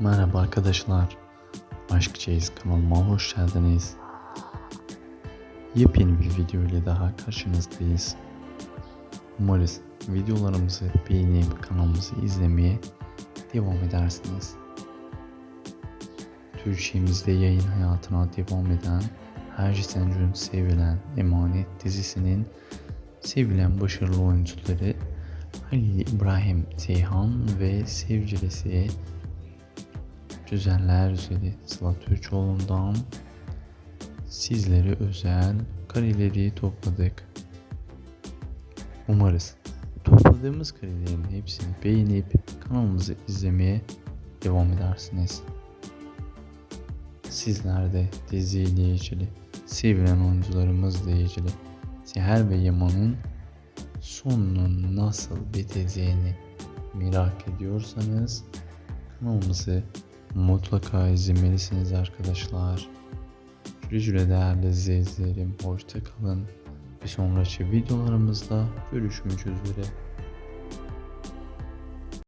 Merhaba arkadaşlar. Aşk Çeyiz kanalıma hoş geldiniz. Yepyeni bir video ile daha karşınızdayız. Umarız videolarımızı beğenip kanalımızı izlemeye devam edersiniz. Türkçemizde yayın hayatına devam eden her Sencun sevilen Emanet dizisinin sevilen başarılı oyuncuları Halil İbrahim Ceyhan ve sevgilisi Güzeller Güzeli Sıla Türkoğlu'ndan sizlere özel kareleri topladık. Umarız topladığımız karelerin hepsini beğenip kanalımızı izlemeye devam edersiniz. Sizler de diziyle ilgili, sevilen oyuncularımızla ilgili Seher ve Yaman'ın sonunun nasıl biteceğini merak ediyorsanız kanalımızı mutlaka izlemelisiniz arkadaşlar. Güle güle değerli izleyicilerim. Hoşça kalın. Bir sonraki videolarımızda görüşmek üzere.